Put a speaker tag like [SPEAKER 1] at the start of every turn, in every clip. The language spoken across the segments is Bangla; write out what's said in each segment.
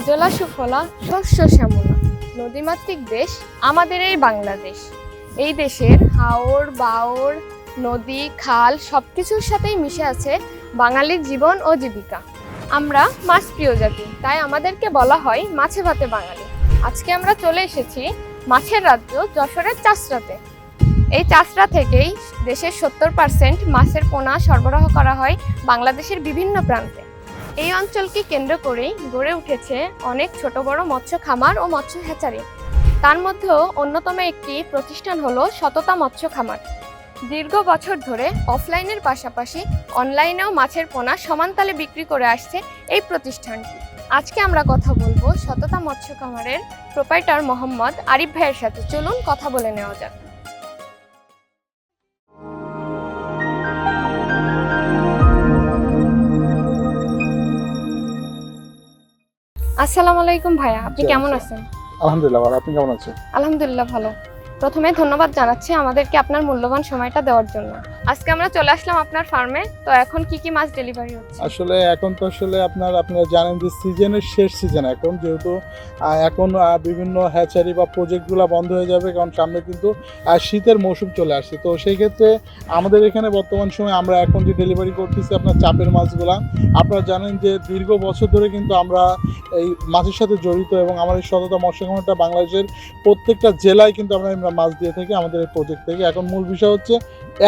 [SPEAKER 1] সুজলা সুফলা শস্য শ্যামলা। নদীমাতৃক দেশ, আমাদের এই বাংলাদেশ। এই দেশের হাওর, বাওর, নদী, খাল সব কিছুর সাথেই মিশে আছে বাঙালির জীবন ও জীবিকা। আমরা মাছ প্রিয় জাতি, তাই আমাদেরকে বলা হয় মাছে ভাতে বাঙালি। আজকে আমরা চলে এসেছি মাছের রাজ্য যশোরের চাষরাতে। এই চাষরা থেকেই দেশের সত্তর পার্সেন্ট মাছের পোনা সরবরাহ করা হয় বাংলাদেশের বিভিন্ন প্রান্তে। এই অঞ্চলকে কেন্দ্র করেই গড়ে উঠেছে অনেক ছোট বড় মৎস্য খামার ও মৎস্য হ্যাচারি। তার মধ্যেও অন্যতম একটি প্রতিষ্ঠান হলো সততা মৎস্য খামার। দীর্ঘ বছর ধরে অফলাইনের পাশাপাশি অনলাইনেও মাছের পোনা সমানতালে বিক্রি করে আসছে এই প্রতিষ্ঠানটি। আজকে আমরা কথা বলব সততা মৎস্য খামারের প্রোপাইটার মোহাম্মদ আরিফ ভাইয়ের সাথে। চলুন কথা বলে নেওয়া যাক। আসসালামু আলাইকুম ভাইয়া আপনি কেমন আছেন?
[SPEAKER 2] আলহামদুলিল্লাহ ভালো আপনি কেমন আছেন?
[SPEAKER 1] আলহামদুলিল্লাহ ভালো। প্রথমে ধন্যবাদ জানাচ্ছি আমাদেরকে আপনার মূল্যবান সময়টা দেওয়ার জন্য। আজকে আমরা চলে আসলাম আপনার ফার্মে, তো এখন কি কি মাছ ডেলিভারি হচ্ছে?
[SPEAKER 2] আসলে এখন তো আসলে আপনার, আপনারা জানেন যে সিজনের শেষ সিজন এখন, যেহেতু এখন বিভিন্ন হ্যাচারি বা প্রজেক্টগুলো বন্ধ হয়ে যাবে, কারণ সামনে কিন্তু শীতের মৌসুম চলে আসছে। তো সেই ক্ষেত্রে আমাদের এখানে বর্তমান সময়ে আমরা এখন যে ডেলিভারি করতেছি আপনার চাপের মাছগুলা, আপনারা জানেন যে দীর্ঘ বছর ধরে কিন্তু আমরা এই মাছের সাথে জড়িত এবং আমাদের সততা মৎস্য বাংলাদেশের প্রত্যেকটা জেলায় কিন্তু আমরা আমরা মাছ দিয়ে থাকি, আমাদের এই প্রজেক্ট থেকে। এখন মূল বিষয় হচ্ছে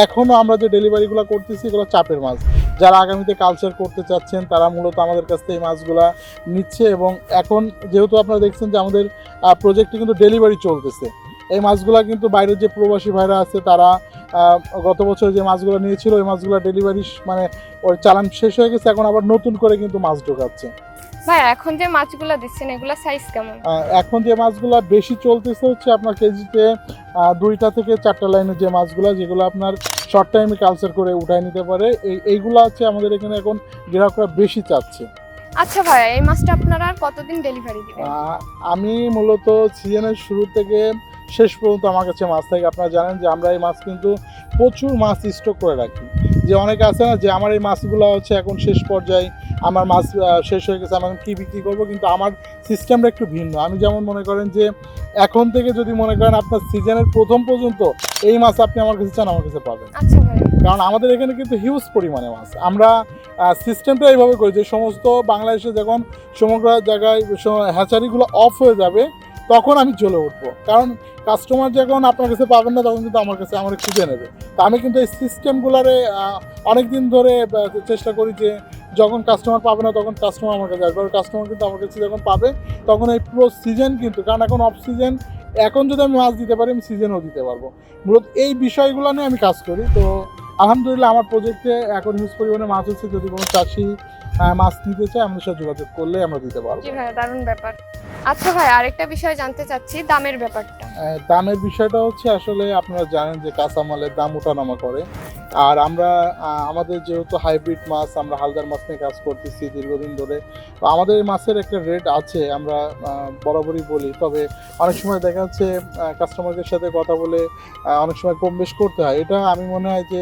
[SPEAKER 2] এখনও আমরা যে ডেলিভারিগুলো করতেছি, এগুলো চাপের মাছ। যারা আগামীতে কালচার করতে চাচ্ছেন, তারা মূলত আমাদের কাছ থেকে এই মাছগুলা নিচ্ছে এবং এখন যেহেতু আপনারা দেখছেন যে আমাদের প্রজেক্টে কিন্তু ডেলিভারি চলতেছে। এই মাছগুলা কিন্তু বাইরের যে প্রবাসী ভাইরা আছে, তারা গত বছর যে মাছগুলো নিয়েছিল, ওই মাছগুলো ডেলিভারি মানে ওই চালান শেষ হয়ে গেছে, এখন আবার নতুন করে কিন্তু মাছ ঢোকাচ্ছে।
[SPEAKER 1] ভাই এখন যে মাছগুলো দিচ্ছেন এগুলা সাইজ কেমন?
[SPEAKER 2] এখন যে মাছগুলো বেশি চলতেছে হচ্ছে আপনার কেজিতে দুইটা থেকে চারটা লাইনের যে মাছগুলো যেগুলো আপনার শর্ট টাইমে কালচার করে উঠায় নিতে পারে এই এইগুলো হচ্ছে আমাদের এখানে এখন গ্রাহকরা বেশি চাচ্ছে।
[SPEAKER 1] আচ্ছা ভাইয়া এই মাছটা আপনারা আর কতদিন ডেলিভারি দিবেন?
[SPEAKER 2] আমি মূলত সিজনের শুরু থেকে শেষ পর্যন্ত আমার কাছে মাছ থাকে। আপনারা জানেন যে আমরা এই মাছ কিন্তু প্রচুর মাছ স্টক করে রাখি। যে অনেকে আছে না যে আমার এই মাছগুলো হচ্ছে এখন শেষ পর্যায়ে আমার মাছ শেষ হয়ে গেছে আমি এখন কী বিক্রি করব? কিন্তু আমার সিস্টেমটা একটু ভিন্ন। আমি যেমন মনে করেন যে এখন থেকে যদি মনে করেন আপনার সিজনের প্রথম পর্যন্ত এই মাছ আপনি আমার কাছে চান আমার কাছে পাবেন।
[SPEAKER 1] আচ্ছা
[SPEAKER 2] কারণ আমাদের এখানে কিন্তু হিউজ পরিমাণে মাছ। আমরা সিস্টেমটা এইভাবে করি যে সমস্ত বাংলাদেশে যখন সমগ্র জায়গায় হ্যাচারিগুলো অফ হয়ে যাবে তখন আমি চলে উঠবো। কারণ কাস্টমার যখন আপনার কাছে পাবেন না, তখন কিন্তু আমার কাছে আমার খুঁজে নেবে। তো আমি কিন্তু এই সিস্টেমগুলোরে অনেক দিন ধরে চেষ্টা করি যে যখন কাস্টমার পাবে না, তখন কাস্টমার আমার কাছে আসবে। কাস্টমার কিন্তু আমার কাছে যখন পাবে, তখন এই পুরো সিজন কিন্তু, কারণ এখন অফ সিজন এখন যদি আমি মাছ দিতে পারি, আমি সিজনও দিতে পারব। মূলত এই বিষয়গুলো নিয়ে আমি কাজ করি। তো আলহামদুলিল্লাহ আমার প্রজেক্টে এখন হিউজ পরিমাণে মাছ হচ্ছে। যদি কোনো চাষি মাছ নিতে চায়, আমাদের সাথে যোগাযোগ করলে আমরা দিতে পারব।
[SPEAKER 1] দারুণ ব্যাপার। আচ্ছা ভাই, আরেকটা বিষয় জানতে চাচ্ছি, দামের ব্যাপারটা।
[SPEAKER 2] দামের বিষয়টা হচ্ছে আসলে আপনারা জানেন যে কাঁচামালের দাম ওঠানামা করে। আর আমরা আমাদের যেহেতু হাইব্রিড মাছ, আমরা হালদার মাছ নিয়ে কাজ করতেছি দীর্ঘদিন ধরে। তো আমাদের মাছের একটা রেট আছে, আমরা বরাবরই বলি। তবে অনেক সময় দেখা যাচ্ছে কাস্টমারদের সাথে কথা বলে অনেক সময় কম বেশ করতে হয়। এটা আমি মনে হয় যে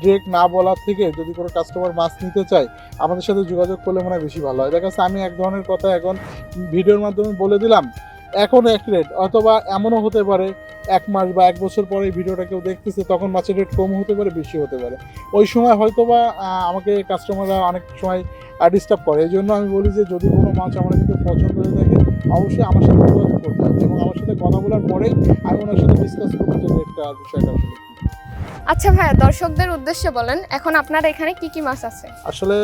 [SPEAKER 2] ডিরেক্ট না বলার থেকে যদি কোনো কাস্টমার মাছ নিতে চায়, আমাদের সাথে যোগাযোগ করলে মনে হয় বেশি ভালো হয়। দেখা যাচ্ছে আমি এক ধরনের কথা এখন ভিডিওর মাধ্যমে বলে দিলাম, এখন এক রেট অথবা এমনও হতে পারে, এক মাস বা এক বছর পরে এই ভিডিওটা কেউ দেখতেছে, তখন মাছের রেট কম হতে পারে, বেশি হতে পারে। ওই সময় হয়তো বা আমাকে কাস্টমাররা অনেক সময় ডিস্টার্ব করে। এই জন্য আমি বলি যে, যদি কোনো মাছ আমার কিন্তু পছন্দ হয়ে থাকে, অবশ্যই আমার সাথে যোগাযোগ করতে হবে এবং আমার সাথে কথা বলার পরেই আমি ওনার সাথে ডিসকাস করব যে রেটটা বিষয়টা।
[SPEAKER 1] আচ্ছা ভাইয়া দর্শকদের উদ্দেশ্যে বলেন এখন আপনার এখানে কি কি মাছ আছে?
[SPEAKER 2] আসলে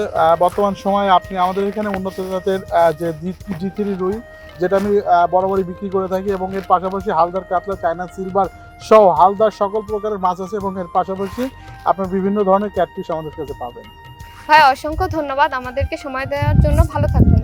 [SPEAKER 2] বর্তমান সময়ে আপনি আমাদের এখানে উন্নত জাতের যে জি থ্রি রুই যেটা আমি বরাবরই বিক্রি করে থাকি এবং এর পাশাপাশি হালদার কাতলা চায়না সিলভার সহ হালদার সকল প্রকারের মাছ আছে এবং এর পাশাপাশি আপনার বিভিন্ন ধরনের ক্যাটফিশ আমাদের কাছে পাবেন।
[SPEAKER 1] ভাই অসংখ্য ধন্যবাদ। আমাদেরকে সময় দেওয়ার জন্য ভালো থাকবেন।